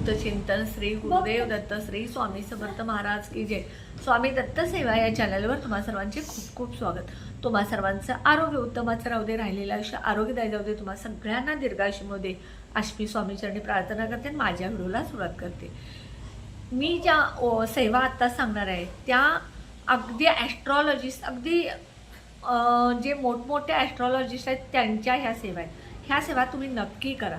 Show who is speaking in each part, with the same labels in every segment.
Speaker 1: अवधूत चिंतन श्री गुरुदेव दत्त श्री स्वामी समर्थ महाराज की जय. स्वामी दत्त सेवा या चॅनलवर तुम्हा सर्वांचे खूप खूप स्वागत. तुम्हा सर्वांचं आरोग्य उत्तमाचं राहू दे राहिलेलं आयुष्य आरोग्यदायी जाऊ दे तुम्हा सगळ्यांना दीर्घायुष्य दे अशी मी स्वामीचरणी प्रार्थना करते आणि माझ्या व्हिडिओला सुरुवात करते. मी ज्या सेवा आत्ता सांगणार आहे त्या अगदी ॲस्ट्रॉलॉजिस्ट अगदी जे मोठमोठे ॲस्ट्रॉलॉजिस्ट आहेत त्यांच्या ह्या सेवा आहेत. ह्या सेवा तुम्ही नक्की करा.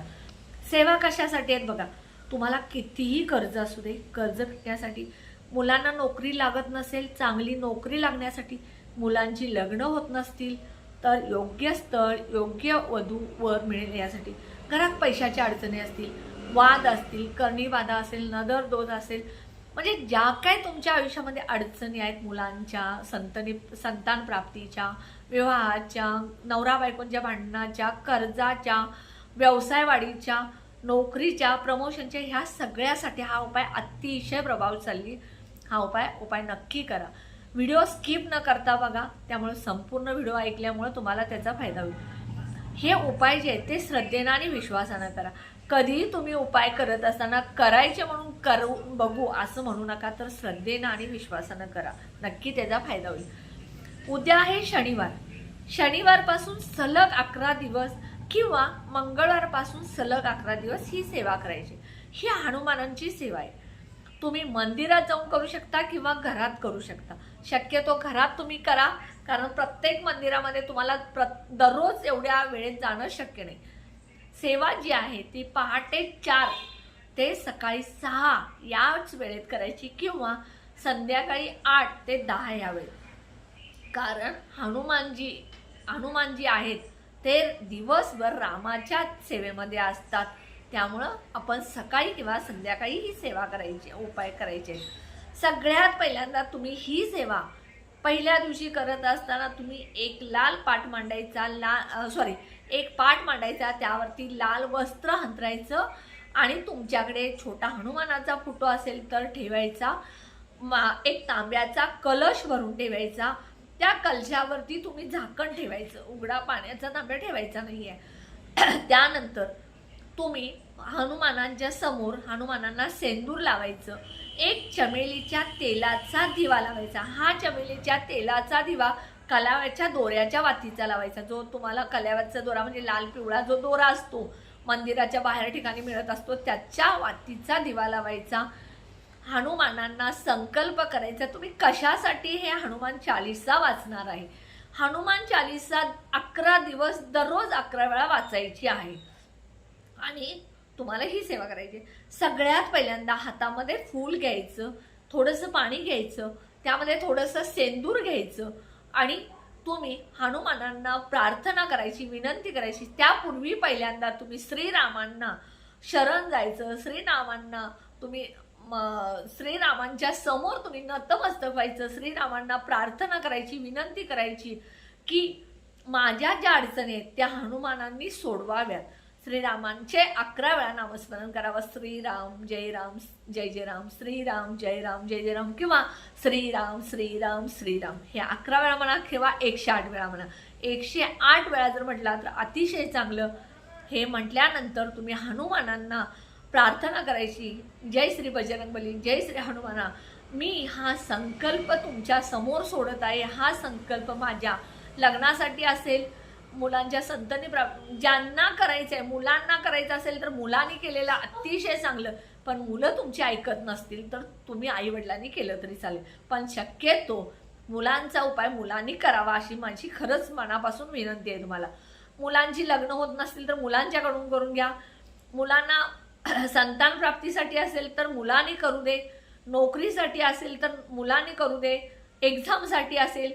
Speaker 1: सेवा कशासाठी आहेत बघा. तुम्हाला कितीही कर्ज असू दे कर्ज फिटण्यासाठी मुलांना नोकरी लागत नसेल चांगली नोकरी लागण्यासाठी मुलांची लग्न होत नसतील तर योग्य स्थळ योग्य वधू वर मिळेल यासाठी. घरात पैशाच्या अडचणी असतील वाद असतील कर्णीवादा असेल नदर असेल म्हणजे ज्या काय तुमच्या आयुष्यामध्ये अडचणी आहेत मुलांच्या संतनी संतान प्राप्तीच्या विवाहाच्या नवरा बायकोंच्या भांडणाच्या कर्जाच्या व्यवसाय वाढीच्या नोकरीच्या प्रमोशनच्या ह्या सगळ्यासाठी हा उपाय अतिशय प्रभावशाली हा उपाय उपाय नक्की करा. व्हिडिओ स्किप न करता बघा. त्यामुळे संपूर्ण व्हिडिओ ऐकल्यामुळे तुम्हाला त्याचा फायदा होईल. हे उपाय जे आहेत ते श्रद्धेनं आणि विश्वासानं करा. कधीही तुम्ही उपाय करत असताना करायचे म्हणून करू बघू असं म्हणू नका तर श्रद्धेनं आणि विश्वासानं करा. नक्की त्याचा फायदा होईल. उद्या आहे शनिवार. शनिवारपासून सलग अकरा दिवस किंवा मंगळवारपासून सलग अकरा दिवस ही सेवा करायची. ही हनुमानांची सेवा आहे. तुम्ही मंदिरात जाऊन करू शकता किंवा घरात करू शकता. शक्यतो घरात तुम्ही करा कारण प्रत्येक मंदिरामध्ये तुम्हाला प्र दररोज एवढ्या वेळेत जाणं शक्य नाही. सेवा जी आहे ती पहाटे चार ते सकाळी सहा याच वेळेत करायची किंवा संध्याकाळी आठ ते दहा या वेळेत. कारण हनुमानजी हनुमानजी आहेत. ते दिवसभर रामाच्या सेवेमध्ये असतात. त्यामुळं आपण सकाळी किंवा संध्याकाळी ही सेवा करायची उपाय करायचे. सगळ्यात पहिल्यांदा तुम्ही ही सेवा पहिल्या दिवशी करत असताना तुम्ही एक लाल पाठ मांडायचा लाल सॉरी एक पाठ मांडायचा त्यावरती लाल वस्त्र हंतरायचं आणि तुमच्याकडे छोटा हनुमानाचा फोटो असेल तर ठेवायचा. मा- एक तांब्याचा कलश भरून ठेवायचा. त्या कलशावरती तुम्ही झाकण ठेवायचं उघडा पाण्याचा तांब्या ठेवायचा नाही आहे त्यानंतर तुम्ही हनुमानांच्या समोर हनुमानांना सेंदूर लावायचं. एक चमेलीच्या तेलाचा दिवा लावायचा. हा चमेलीच्या तेलाचा दिवा कलाव्याच्या दोऱ्याच्या वातीचा लावायचा. जो तुम्हाला कलाव्याचा दोरा म्हणजे लाल पिवळा जो दोरा असतो मंदिराच्या बाहेर ठिकाणी मिळत असतो त्याच्या वातीचा दिवा लावायचा. हनुमानांना संकल्प करायचा. तुम्ही कशासाठी हे हनुमान चालिसा वाचणार आहे? हनुमान चालिसा अकरा दिवस दररोज अकरा वेळा वाचायची आहे. आणि तुम्हाला ही सेवा करायची आहे. सगळ्यात पहिल्यांदा हातामध्ये फूल घ्यायचं थोडंसं पाणी घ्यायचं त्यामध्ये थोडंसं सेंदूर घ्यायचं आणि तुम्ही हनुमानांना प्रार्थना करायची विनंती करायची. त्यापूर्वी पहिल्यांदा तुम्ही श्रीरामांना शरण जायचं. श्रीरामांना तुम्ही श्रीरामांच्या समोर तुम्ही नतमस्तक व्हायचं श्रीरामांना प्रार्थना करायची विनंती करायची की माझ्या ज्या अडचणी आहेत त्या हनुमानांनी सोडवाव्यात. श्रीरामांचे अकरा वेळा नामस्मरण करावं. श्रीराम जय राम जय जय राम श्रीराम जय राम जय जय राम किंवा श्रीराम श्रीराम श्रीराम. हे अकरा वेळा म्हणा किंवा एकशे आठ वेळा म्हणा. एकशे आठ वेळा जर म्हटला तर अतिशय चांगलं. हे म्हटल्यानंतर तुम्ही हनुमानांना प्रार्थना करायची. जय श्री बजरंगबली जय श्री हनुमाना. मी हा संकल्प तुमच्यासमोर सोडत आहे. हा संकल्प माझ्या लग्नासाठी असेल मुलांच्या संतनी प्रा ज्यांना करायचं आहे मुलांना करायचं असेल तर मुलांनी केलेलं अतिशय चांगलं. पण मुलं तुमची ऐकत नसतील तर तुम्ही आईवडिलांनी केलं तरी चालेल. पण शक्यतो मुलांचा उपाय मुलांनी करावा अशी माझी खरंच मनापासून विनंती आहे तुम्हाला. मुलांची लग्न होत नसतील तर मुलांच्याकडून करून घ्या. मुलांना संतान प्राप्तीसाठी असेल तर मुलाने करू दे. नोकरीसाठी असेल तर मुलाने करू दे. एक्झामसाठी असेल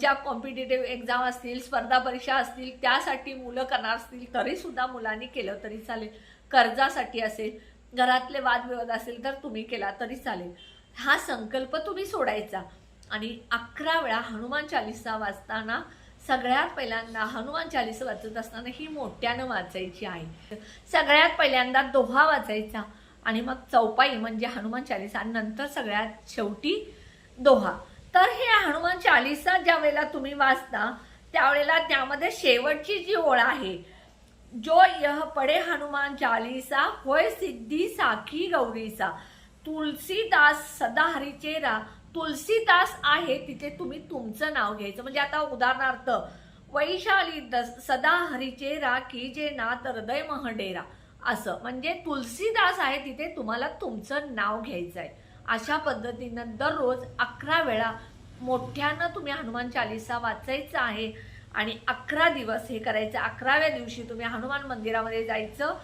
Speaker 1: ज्या कॉम्पिटेटिव्ह एक्झाम असतील स्पर्धा परीक्षा असतील त्यासाठी मुलं करणार असतील तरीसुद्धा मुलांनी केलं तरी चालेल. कर्जासाठी असेल घरातले वादविवाद असेल तर तुम्ही केला तरी चालेल. हा संकल्प तुम्ही सोडायचा. आणि अकरा वेळा हनुमान चालिसा वाचताना सगळ्यात पहिल्यांदा हनुमान चालीसा वाचत असताना ही मोठ्यानं वाचायची आहे सगळ्यात पहिल्यांदा दोहा वाचायचा आणि मग चौपाई म्हणजे हनुमान चालीसा नंतर सगळ्यात शेवटी दोहा. तर हे हनुमान चालीसा ज्या वेळेला तुम्ही वाचता त्यावेळेला त्यामध्ये शेवटची जी ओळ आहे जो यह पडे हनुमान चालीसा होय सिद्धी साखी गौरीसा. तुलसीदास सदाहरीचे रा तुलसीदास आहे तिथे तुम्ही तुमचं नाव घ्यायचं. म्हणजे आता उदाहरणार्थ वैशाली दस सदा हरीचे रा की जे नाथ हृदय महडेरा. असं. म्हणजे तुलसीदास आहे तिथे तुम्हाला तुमचं नाव घ्यायचं आहे. अशा पद्धतीनं दररोज अकरा वेळा मोठ्यानं तुम्ही हनुमान चालिसा वाचायचं आहे आणि अकरा दिवस हे करायचं. अकराव्या दिवशी तुम्ही हनुमान मंदिरामध्ये जायचं.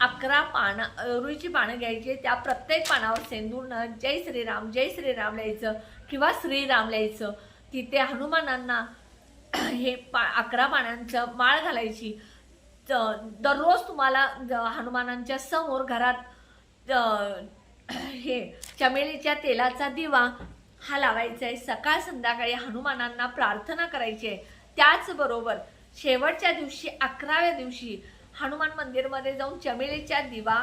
Speaker 1: अकरा पानं रुईची पानं घ्यायची. त्या प्रत्येक पानावर सेंदूरनं जय श्रीराम जय श्रीराम लिहायचं किंवा श्रीराम लिहायचं. तिथे हनुमानांना हे पा अकरा पानांचं माळ घालायची. दररोज तुम्हाला हनुमानांच्या समोर घरात हे चमेलीच्या तेलाचा दिवा हा लावायचा आहे सकाळ संध्याकाळी हनुमानांना प्रार्थना करायची आहे त्याचबरोबर शेवटच्या दिवशी अकराव्या दिवशी हनुमान मंदिरमध्ये जाऊन चमेलीच्या दिवा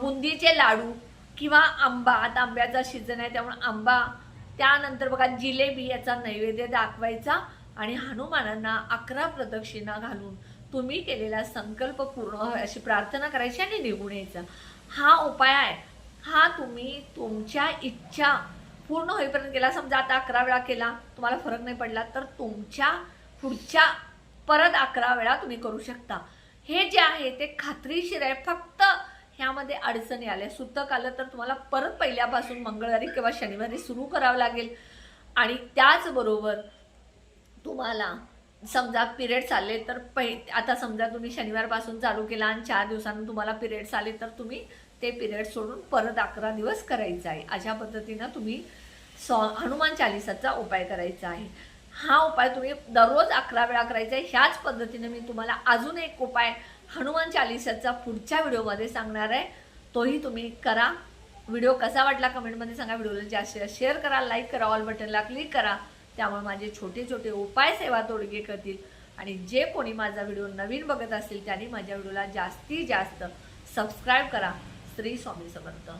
Speaker 1: बुंदीचे लाडू किंवा आंबा आता आंब्याचा सीझन आहे त्यामुळे आंबा त्यानंतर बघा जिलेबी याचा नैवेद्य दाखवायचा आणि हनुमानांना अकरा प्रदक्षिणा घालून तुम्ही केलेला संकल्प पूर्ण व्हावा अशी प्रार्थना करायची आणि निघून यायचा. हा उपाय आहे. हा तुम्ही तुमच्या इच्छा पूर्ण होईपर्यंत केला. समजा आता अकरा वेळा केला तुम्हाला फरक नाही पडला तर तुमच्या पुढच्या परत अकरा वेळा तुम्ही करू शकता. हे जे आहे ते खात्रीशीर आहे. फक्त ह्यामध्ये अडचणी आल्या. सुतक आलं तर तुम्हाला परत पहिल्यापासून मंगळवारी किंवा शनिवारी सुरू करावं लागेल. आणि त्याचबरोबर तुम्हाला समजा पिरियड्स आले तर पै आता समजा तुम्ही शनिवारपासून चालू केला आणि चार दिवसांनी तुम्हाला पिरियड्स आले तर तुम्ही ते पिरियड सोडून परत अकरा दिवस करायचं आहे. अशा पद्धतीनं तुम्ही सॉ हनुमान चालिसाचा उपाय करायचा आहे. हा उपाय तुम्ही दररोज अकरा वेळा करायचा आहे. ह्याच पद्धतीने मी तुम्हाला अजून एक उपाय हनुमान चालिसाचा पुढच्या व्हिडिओमध्ये सांगणार आहे. तोही तुम्ही करा. व्हिडिओ कसा वाटला कमेंटमध्ये सांगा. व्हिडिओला जास्त शेअर करा लाईक करा ऑल बटनला क्लिक करा. त्यामुळे माझे छोटे छोटे उपाय सेवा तोडगे करतील. आणि जे कोणी माझा व्हिडिओ नवीन बघत असतील त्यांनी माझ्या व्हिडिओला जास्तीत जास्त सबस्क्राईब करा. श्री स्वामी समर्थ.